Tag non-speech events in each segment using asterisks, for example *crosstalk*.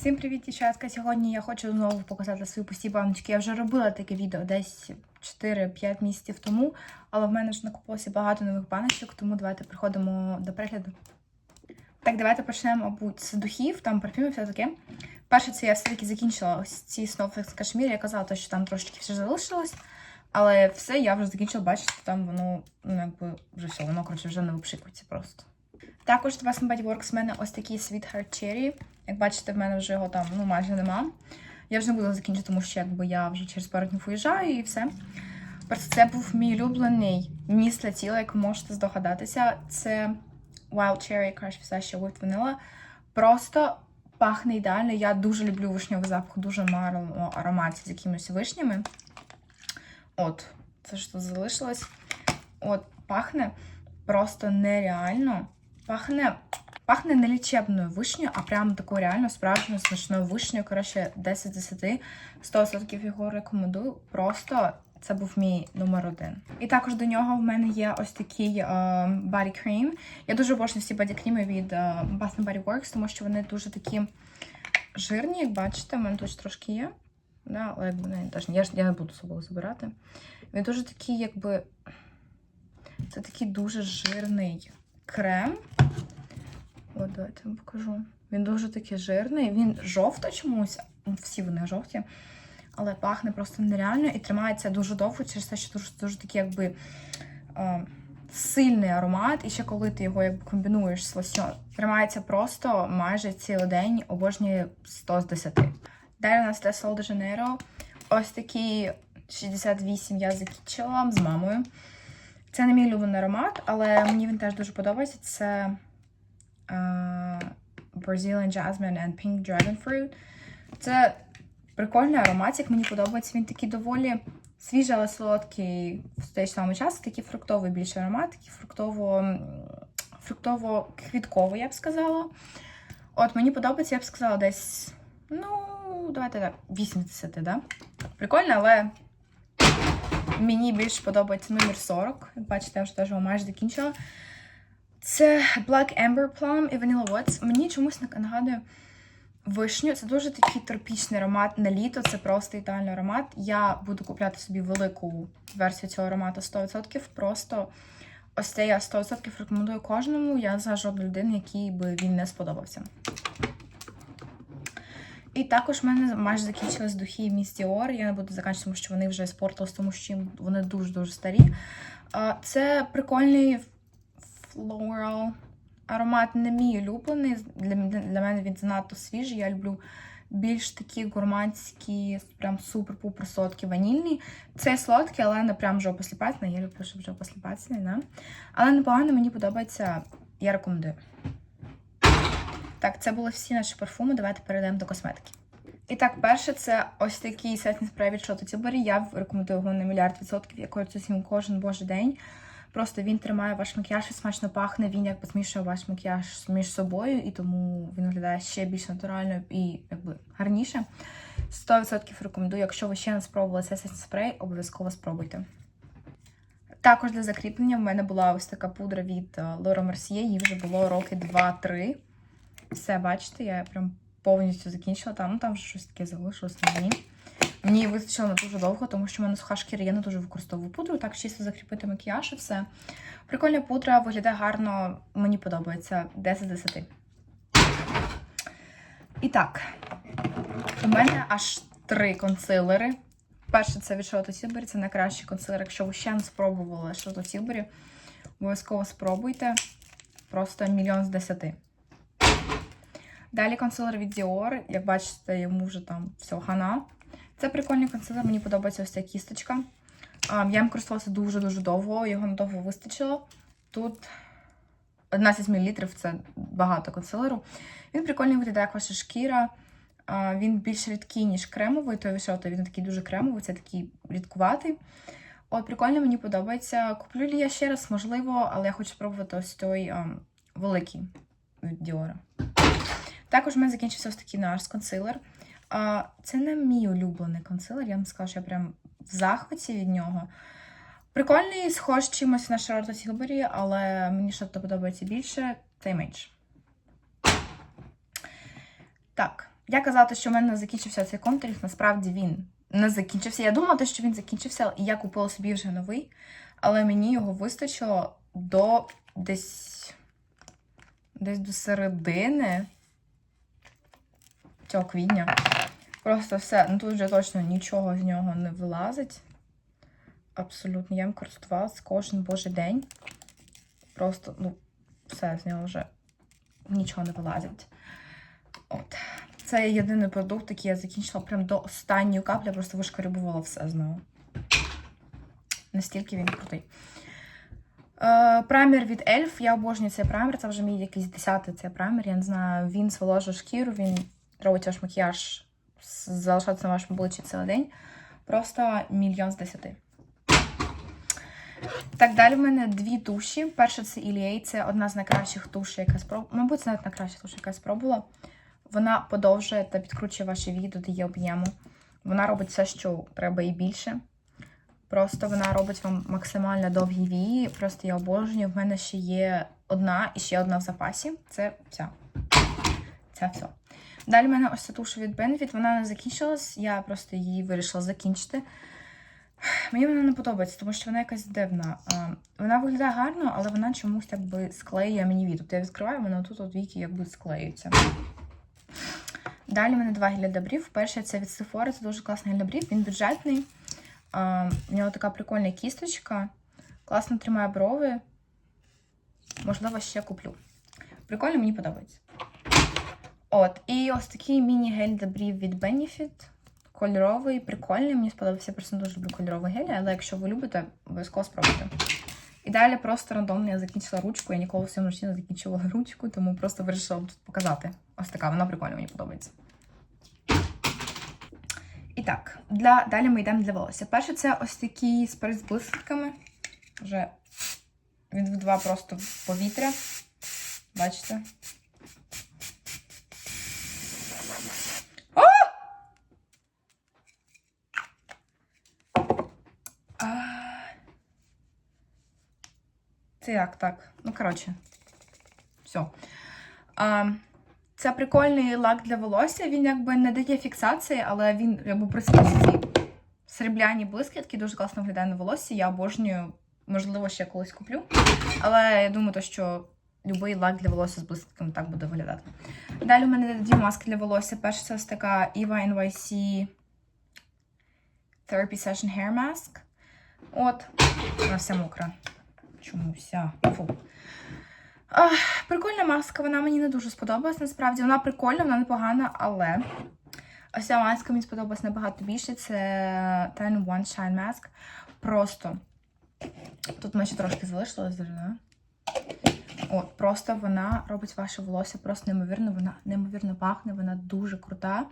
Всім привіт, дівчатка! Сьогодні я хочу знову показати свої пусті баночки. Я вже робила таке відео десь 4-5 місяців тому, але в мене вже накопилося багато нових баночок, тому давайте приходимо до перегляду. Так, давайте почнемо, мабуть, з духів, там парфюмів, все таке. Перше, це я все-таки закінчила ось ці Snowflakes Кашмір. Я казала, що там трошечки все залишилось. Але все, я вже закінчила, бачите, там воно, ну, якби вже все, воно, коротше, вже не випшикується просто. Також до вас на Bodyworks в мене ось такий Sweetheart Cherry. Як бачите, в мене вже його там ну, майже нема. Я вже не буду закінчити, тому що якби я вже через пару днів уїжджаю і все. Просто це був мій улюблений міст для тіла, як ви можете здогадатися. Це Wild Cherry все ще with Vanilla. Просто пахне ідеально. Я дуже люблю вишньовий запах, дуже мало ароматів з якимись вишнями. От, це ж тут залишилось. От, пахне просто нереально. Пахне пахне не лічебною вишнею, а прямо такою реально справжньою смачною вишнею. Коротше, 10 10, 100% його рекомендую. Просто це був мій номер один. І також до нього в мене є ось такий е, body cream. Я дуже обожнюю всі боді-кріми від е, Bath Body Works, тому що вони дуже такі жирні, як бачите, в мене тут трошки є. Да, але я, ж- я не буду собою забирати. Він дуже такий, якби. Це такий дуже жирний крем. От, давайте вам покажу. Він дуже такий жирний. Він жовто чомусь. Всі вони жовті. Але пахне просто нереально і тримається дуже довго через те, що дуже, дуже такий, якби. Е, Сильний аромат, і ще коли ти його якби комбінуєш з лосьон, тримається просто майже цілий день, обожнює 100 з 10. Далі у нас де Sol de Janeiro. Ось такий 68 я закінчила з мамою. Це не мій улюблений аромат, але мені він теж дуже подобається. Це е, Brazilian Jasmine and Pink Dragon Fruit. Це прикольний ароматик, мені подобається. Він такий доволі свіжий, але солодкий в той самий час. Такий фруктовий більше аромат, такий фруктово, фруктово-квітковий, я б сказала. От мені подобається, я б сказала, десь, ну, давайте так, 80, да? Прикольно, але Мені більше подобається номер 40. Як бачите, я вже теж його майже закінчила. Це Black Amber Plum і Vanilla Woods. Мені чомусь нагадує вишню. Це дуже такий тропічний аромат на літо. Це просто ідеальний аромат. Я буду купляти собі велику версію цього аромату 100%. Просто ось це я 100% рекомендую кожному. Я за жодну людину, якій би він не сподобався. І також в мене майже закінчились духи Dior. Я не буду закінчувати, тому що вони вже спортились, тому що вони дуже-дуже старі. Це прикольний floral аромат, не мій улюблений. Для, мене він занадто свіжий. Я люблю більш такі гурманські, прям супер-пупер солодкі ванільні. Це солодкий, але не прям жопосліпательний. Я люблю, щоб жопосліпательний, да? Але непогано мені подобається, я рекомендую. Так, це були всі наші парфуми. Давайте перейдемо до косметики. І так, перше, це ось такий сетний спрей від Шота Тілбері. Я рекомендую його на мільярд відсотків. Я користуюсь їм кожен божий день. Просто він тримає ваш макіяж і смачно пахне. Він якби змішує ваш макіяж між собою, і тому він виглядає ще більш натурально і якби гарніше. 100% рекомендую. Якщо ви ще не спробували цей спрей, обов'язково спробуйте. Також для закріплення в мене була ось така пудра від е, Laura Mercier. Їй вже було роки 2-3. Все, бачите, я прям повністю закінчила там, ну там щось таке залишилось мені. Мені вистачило на дуже довго, тому що в мене суха шкіра, я не дуже використовую пудру, так чисто закріпити макіяж і все. Прикольна пудра, виглядає гарно, мені подобається 10 з 10. І так, у мене аж три консилери. Перше це від Charlotte Tilbury, це найкращий консилер. Якщо ви ще не спробували Charlotte Tilbury, обов'язково спробуйте. Просто мільйон з десяти. Далі консилер від Dior. Як бачите, йому вже там все хана. Це прикольний консилер, мені подобається ось ця кісточка. Я їм користувалася дуже-дуже довго, його надовго вистачило. Тут 11 мл це багато консилеру. Він прикольний виглядає, як ваша шкіра. Він більш рідкий, ніж кремовий, той вишоти, він такий дуже кремовий, це такий рідкуватий. От, прикольно, мені подобається. Куплю лі я ще раз, можливо, але я хочу спробувати ось той а, великий від Dior. Також в мене закінчився ось такий наш консилер. Це не мій улюблений консилер, я вам скажу, що я прям в захваті від нього. Прикольний, схож чимось на Charlotte Tilbury, але мені щось подобається більше, та менше. Так, Я казала, що в мене закінчився цей контурінг, насправді він не закінчився. Я думала, що він закінчився, і я купила собі вже новий, але мені його вистачило до десь, десь до середини цього квітня. Просто все. Ну тут вже точно нічого з нього не вилазить. Абсолютно. Я їм користувалася кожен божий день. Просто, ну, все, з нього вже нічого не вилазить. От. Це єдиний продукт, який я закінчила прям до останньої каплі, я просто вишкарібувала все з нього. Настільки він крутий. Е, праймер від Elf. Я обожнюю цей праймер. Це вже мій якийсь десятий цей праймер. Я не знаю, він зволожує шкіру, він робить ваш макіяж залишатися на вашому обличчі цілий день. Просто мільйон з десяти. Так, далі в мене дві туші. Перша це Ілієй, це одна з найкращих туш, яка спробувала. Мабуть, це навіть найкраща туш, яка спробувала. Вона подовжує та підкручує ваші вії, додає об'єму. Вона робить все, що треба і більше. Просто вона робить вам максимально довгі вії. Просто я обожнюю. В мене ще є одна і ще одна в запасі. Це вся. Це все. Далі в мене ось ця туша від Benefit. Вона не закінчилась, я просто її вирішила закінчити. Мені вона не подобається, тому що вона якась дивна. Вона виглядає гарно, але вона чомусь якби склеює мені вії. Тобто я відкриваю, вона тут от віки якби склеюються. Далі в мене два гель-добрів. Перший це від Sephora, це дуже класний гель-добрів, він бюджетний. У нього така прикольна кісточка. Класно тримає брови. Можливо, ще куплю. Прикольно, мені подобається. От, і ось такий міні-гель добрів від Benefit. Кольоровий, прикольний. Мені сподобався, просто дуже люблю кольоровий гель, але якщо ви любите, обов'язково спробуйте. І далі просто рандомно я закінчила ручку. Я ніколи в цьому житті не закінчувала *laughs* ручку, тому просто вирішила тут показати. Ось така, вона прикольна, мені подобається. І так, для, далі ми йдемо для волосся. Перше, це ось такий спрей з блискітками. Вже він в два просто повітря. Бачите? Це як так? Ну, коротше, все. А, це прикольний лак для волосся. Він якби не дає фіксації, але він якби присутствує срібляні блискітки, дуже класно виглядає на волосі. Я обожнюю, можливо, ще колись куплю. Але я думаю, то, що будь-який лак для волосся з блискітками так буде виглядати. Далі у мене дві маски для волосся. Перша це ось така Eva NYC Therapy Session Hair Mask. От, вона вся мокра. Чомуся. Фу. Ах, прикольна маска, вона мені не дуже сподобалась. Насправді вона прикольна, вона непогана, але ось ця маска мені сподобалась набагато більше. Це Ten One Shine Mask. Просто тут ми ще трошки залишилось да? От, просто вона робить ваше волосся просто неймовірно, вона неймовірно пахне, вона дуже крута.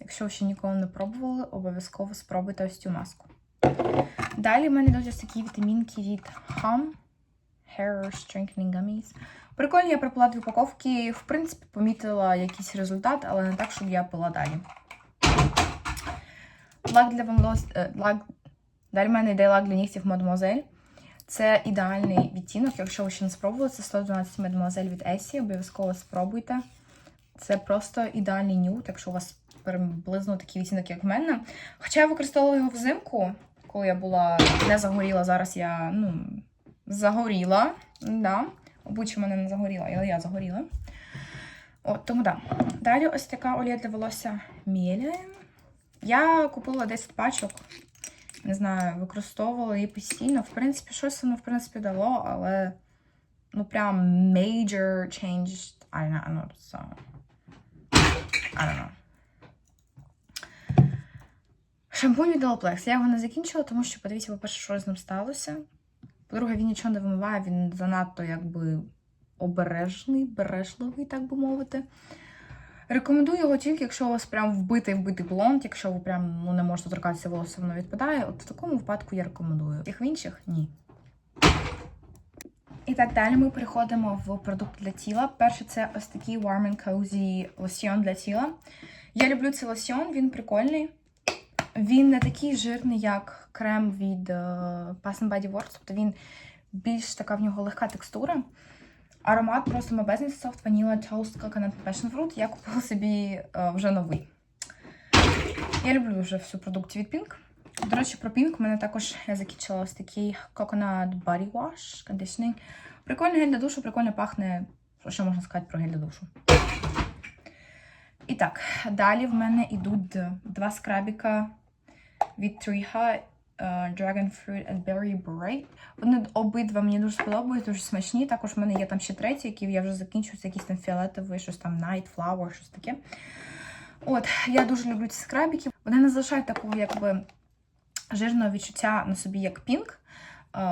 Якщо ви ще ніколи не пробували, обов'язково спробуйте ось цю маску. Далі в мене ось такі вітамінки від Hum. Hair Strengthening Gummies. Прикольно, я припила дві упаковки. В принципі, помітила якийсь результат, але не так, щоб я пила далі. Лак для волос... е, лак... Далі в мене йде лак для нігтів Mademoiselle. Це ідеальний відтінок, якщо ви ще не спробували, це 112 Mademoiselle від Essie, обов'язково спробуйте. Це просто ідеальний нюд, якщо у вас приблизно такий відтінок, як в мене. Хоча я використовувала його взимку, коли я була не загоріла, зараз я, ну, загоріла. Да. Обличчя в мене не загоріла, але я загоріла. От, тому да. Далі ось така олія для волосся Мєля. Я купила 10 пачок. Не знаю, використовувала її постійно. В принципі, щось воно, в принципі, дало, але ну прям major change. I don't know. So, I don't know. Шампунь від Olaplex. Я його не закінчила, тому що, подивіться, по-перше, що з ним сталося. По-друге, він нічого не вимиває, він занадто якби обережний, бережливий, так би мовити. Рекомендую його тільки, якщо у вас прям вбитий вбитий блонд, якщо ви прям ну, не можете торкатися волосся, воно відпадає. От в такому випадку я рекомендую. Тих в інших ні. І так далі ми переходимо в продукт для тіла. Перше, це ось такий Warm and Cozy лосьйон для тіла. Я люблю цей лосьйон, він прикольний. Він не такий жирний, як крем від uh, Bath Body Works, тобто він більш така в нього легка текстура. Аромат просто мабезний Soft Vanilla Toast Coconut Passion Fruit. Я купила собі е, вже новий. Я люблю вже всю продукцію від Pink. До речі, про Pink у мене також я такий Coconut Body Wash Conditioning. Прикольний гель для душу, прикольно пахне. Що можна сказати про гель для душу? І так, далі в мене йдуть два скрабіка від Triha Dragon Fruit and Berry Bright. Вони обидва мені дуже сподобаються, дуже смачні. Також в мене є там ще третій, який я вже закінчую, це якийсь там фіолетовий, щось там Night Flower, щось таке. От, я дуже люблю ці скрабіки. Вони не залишають такого, якби жирного відчуття на собі, як пінк е,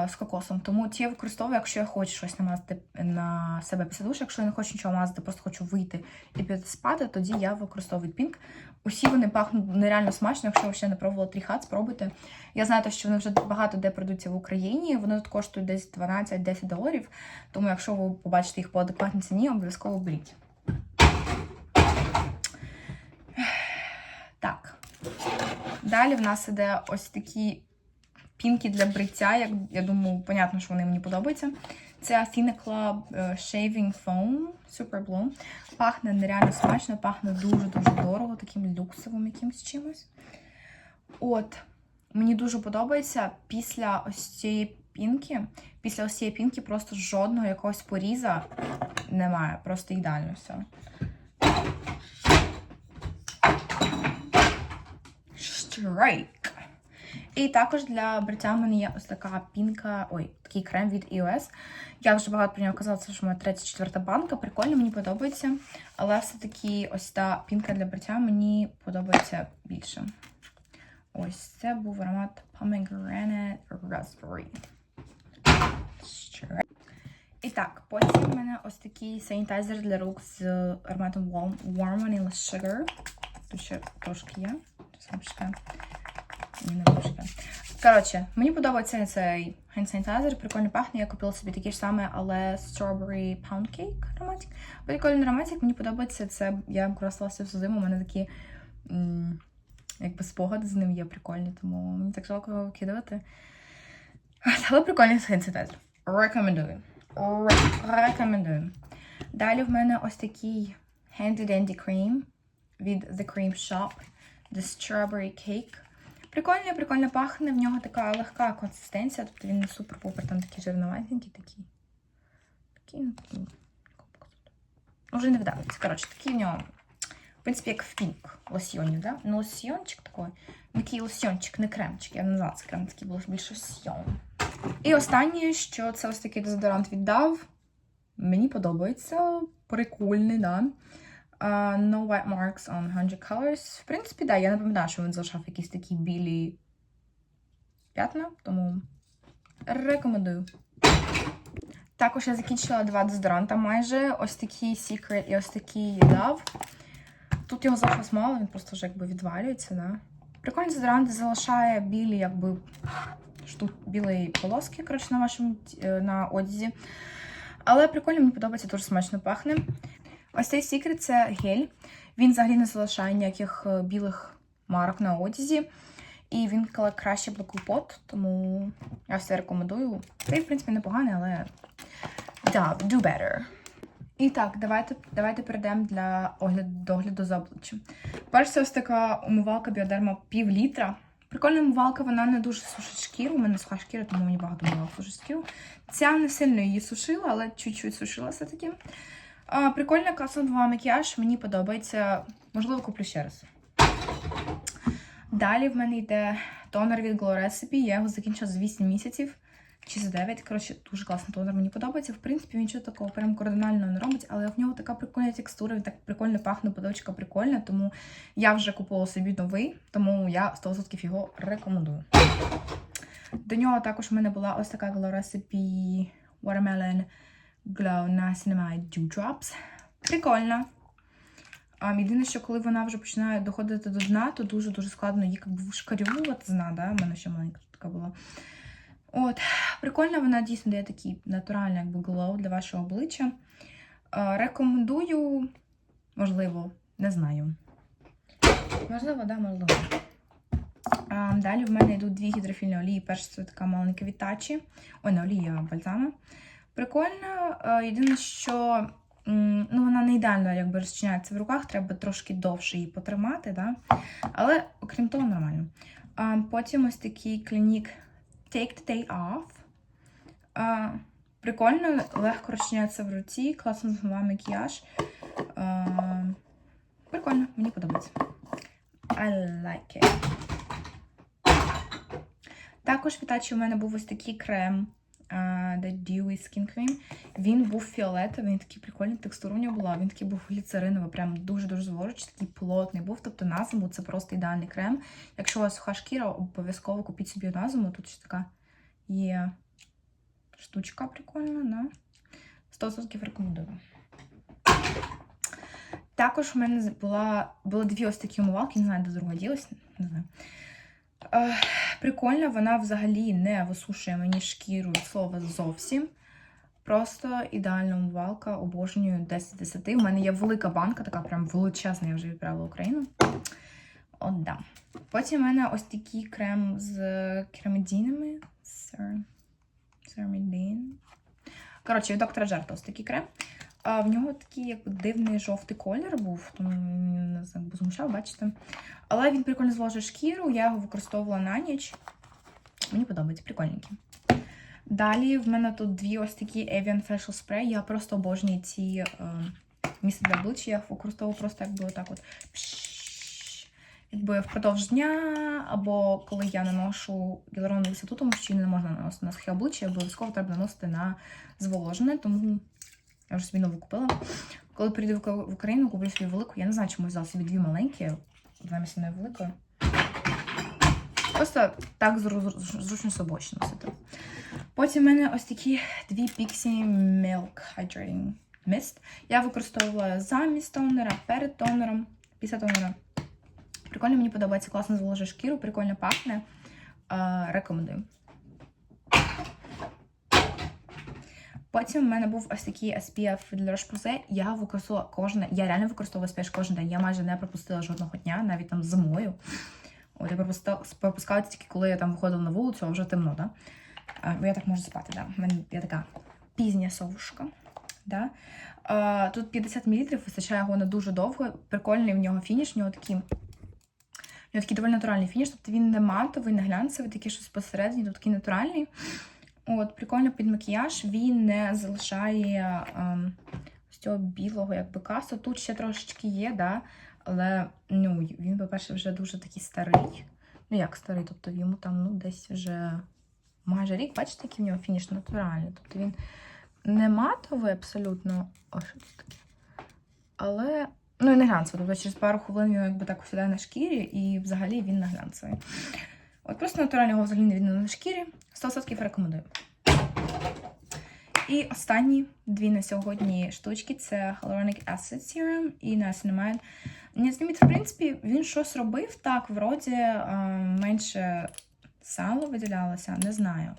з кокосом. Тому ті я використовую, якщо я хочу щось намазати на себе після душу. Якщо я не хочу нічого мазати, просто хочу вийти і піти спати, тоді я використовую пінк. Усі вони пахнуть нереально смачно, якщо ви ще не пробували тріхат, спробуйте. Я знаю, що вони вже багато де продаються в Україні. Вони тут коштують десь 12-10 доларів. Тому, якщо ви побачите їх по адекватній ціні, обов'язково беріть. Так. Далі в нас іде ось такі пінки для бриття. Як, я думаю, понятно, що вони мені подобаються. Це Athena Club е, Shaving Foam Super Bloom. Пахне нереально смачно, пахне дуже-дуже дорого, таким люксовим якимось чимось. От, мені дуже подобається після ось цієї пінки, після ось цієї пінки просто жодного якогось поріза немає. Просто ідеально все. Strike. І також для бриття в мене є ось така пінка, ой, такий крем від EOS. Я вже багато про нього казала, це ж моя третя, четверта банка. Прикольно, мені подобається. Але все-таки ось та пінка для бриття мені подобається більше. Ось це був аромат Pomegranate Raspberry. І так, потім в мене ось такий санітайзер для рук з ароматом Warm Vanilla Sugar. Тут ще трошки є. Не трошки. Коротше, мені подобається цей hand sanitizer, прикольно пахне. Я купила собі такий ж самий, але Strawberry Pound Cake ароматик. Прикольний ароматик, мені подобається. Це я користувалася всю зиму, у мене такі м, якби спогади з ним є прикольні, тому мені так жалко його викидувати. Але прикольний sanitizer. Рекомендую. Рекомендую. Далі в мене ось такий Handy Dandy Cream від The Cream Shop. The Strawberry Cake. Прикольно, прикольно пахне, в нього така легка консистенція, тобто він не супер-пупер, там такий жирноватенький, такий. Такий, ну, такий. Ну, вже не вдавиться. Коротше, такий в нього, в принципі, як в пінк лосьйонів, да? Ну, лосьйончик такий. Такий лосьйончик, не кремчик. Я не назвала це крем, такий був більше лосьйон. І останнє, що це ось такий дезодорант віддав. Мені подобається. Прикольний, да. Uh, no white marks on 100 colors. В принципі, да, я не пам'ятаю, що він залишав якісь такі білі п'ятна, тому рекомендую. Також я закінчила два дезодоранта майже. Ось такий Secret і ось такий Dove. Тут його залишилось мало, він просто вже якби відвалюється, да. Прикольний дезодорант залишає білі, якби штук білої полоски, коротше, на вашому е, на одязі. Але прикольно, мені подобається, дуже смачно пахне. Ось цей секрет це гель. Він взагалі не залишає ніяких е, білих марок на одязі. І він краще блокує пот, тому я все рекомендую. Цей, в принципі, непоганий, але да, do better. І так, давайте, давайте перейдемо для огляду, догляду за обличчям. Перш це ось така умивалка біодерма пів літра. Прикольна умивалка, вона не дуже сушить шкіру. У мене суха шкіра, тому мені багато умивалок сушить шкіру. Ця не сильно її сушила, але чуть-чуть сушила все-таки. А, Прикольна класна два макіяж, мені подобається. Можливо, куплю ще раз. Далі в мене йде тонер від Glow Recipe. Я його закінчила за 8 місяців чи за 9. Коротше, дуже класний тонер, мені подобається. В принципі, він нічого такого прям кардинального не робить, але в нього така прикольна текстура, він так прикольно пахне, подочка прикольна, тому я вже купила собі новий, тому я 100% його рекомендую. До нього також в мене була ось така Glow Recipe Watermelon Glow Niacinamide Dewdrops. Прикольно. А єдине, що коли вона вже починає доходити до дна, то дуже-дуже складно її вишкарювати з да? У мене ще маленька така була. От, прикольно, вона дійсно дає такий натуральний якби глоу для вашого обличчя. Е, Рекомендую, можливо, не знаю. Можливо, да, можливо. А, далі в мене йдуть дві гідрофільні олії. Перша це така маленька від. Ой, не олія, а бальзами. Прикольно. Е, Єдине, що ну, вона не ідеально якби розчиняється в руках, треба трошки довше її потримати, да? але окрім того, нормально. Потім ось такий клінік Take the Day Off. Прикольно, легко розчиняється в руці, класно змиває макіяж. Прикольно, мені подобається. I like it. Також в Ітачі у мене був ось такий крем The Dewy Skin Cream. Він був фіолетовий, він такий прикольний, текстура у нього була. Він такий був гліцериновий, прям дуже-дуже зволожуючий, такий плотний був. Тобто на зиму це просто ідеальний крем. Якщо у вас суха шкіра, обов'язково купіть собі на зиму. Тут ще така є штучка прикольна, да? 100% рекомендую. Також у мене була, були дві ось такі умивалки, не знаю, де друга ділась, не знаю. Прикольно, вона взагалі не висушує мені шкіру слова зовсім. Просто ідеальна умивалка, обожнюю 10 10. У мене є велика банка, така прям величезна, я вже відправила в Україну. От да. Потім у мене ось такий крем з керамідінами. Сер... Коротше, від доктора Джерта ось такий крем. А в нього такий як дивний жовтий колір був, тому не знаю, змущав, бачите. Але він прикольно зволожує шкіру, я його використовувала на ніч. Мені подобається, прикольненький. Далі в мене тут дві ось такі Evian Facial Spray. Я просто обожнюю ці е, місце для обличчя. Я їх використовую просто якби отак от. Якби впродовж дня, або коли я наношу гіалуронову кислоту, тому що її не можна наносити на сухе обличчя, обов'язково треба наносити на зволожене, тому я вже собі нову купила. Коли прийду в Україну, куплю собі велику. Я не знаю, чому взяла собі дві маленькі, замість одної великої. Просто так зру- зручно собою носити. Потім в мене ось такі дві Pixie Milk Hydrating Mist. Я використовувала замість тонера, перед тонером, після тонера. Прикольно, мені подобається, класно зволожує шкіру, прикольно пахне. Рекомендую. Потім в мене був ось такий SPF для Roche-Posay. Я використовувала кожен, я реально використовую SPF кожен день. Я майже не пропустила жодного дня, навіть там зимою. От я пропускала, пропускала тільки коли я там виходила на вулицю, а вже темно, да? Бо я так можу спати, да. Я така пізня совушка. Да? А, тут 50 мл, вистачає його на дуже довго. Прикольний в нього фініш, в нього такий. У нього такий доволі натуральний фініш, тобто він не матовий, не глянцевий, такий щось посередині, тут такий натуральний. От, прикольно під макіяж, він не залишає ем, цього білого якби касу. Тут ще трошечки є, да? але ну, він, по-перше, вже дуже такий старий. Ну, як старий, тобто йому там ну, десь вже майже рік, бачите, який в нього фініш натуральний. Тобто він не матовий абсолютно. О, що це таке? Але. Ну і не глянцевий. Тобто через пару хвилин він якби так осідає на шкірі, і взагалі він не глянцевий. От просто натурально його взагалі не на шкірі. 100% рекомендую. І останні дві на сьогодні штучки це Hyaluronic Acid Serum і Niacinamide. Niacinamide, в принципі, він щось робив так, вроді е, менше сало виділялося, не знаю.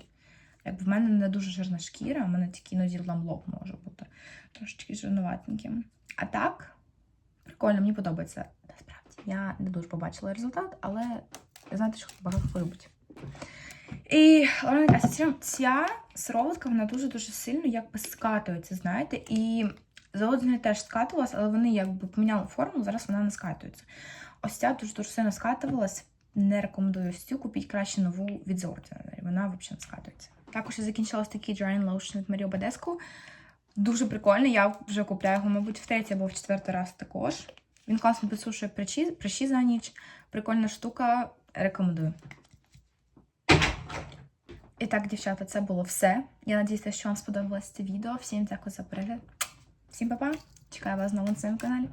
Як в мене не дуже жирна шкіра, в мене тільки іноді ламлок може бути трошечки жирнуватеньким. А так, прикольно, мені подобається. Насправді, я не дуже побачила результат, але знаєте, що багато хто любить. І Лоренка, ця сироватка, вона дуже-дуже сильно якби скатується, знаєте, і заодно теж скатувалася, але вони якби поміняли форму, зараз вона не скатується. Ось ця дуже-дуже сильно скатувалась. Не рекомендую ось цю, купіть краще нову від The вона взагалі не скатується. Також я закінчила такий Drying Lotion від Mario Badescu. Дуже прикольний, я вже купляю його, мабуть, в третій або в четвертий раз також. Він класно підсушує прищі, прищі за ніч. Прикольна штука, рекомендую. І так, дівчата, це було все. Я надіюся, що вам сподобалось це відео. Всім дякую за перегляд. Всім па-па! Чекаю вас знову на своєму каналі.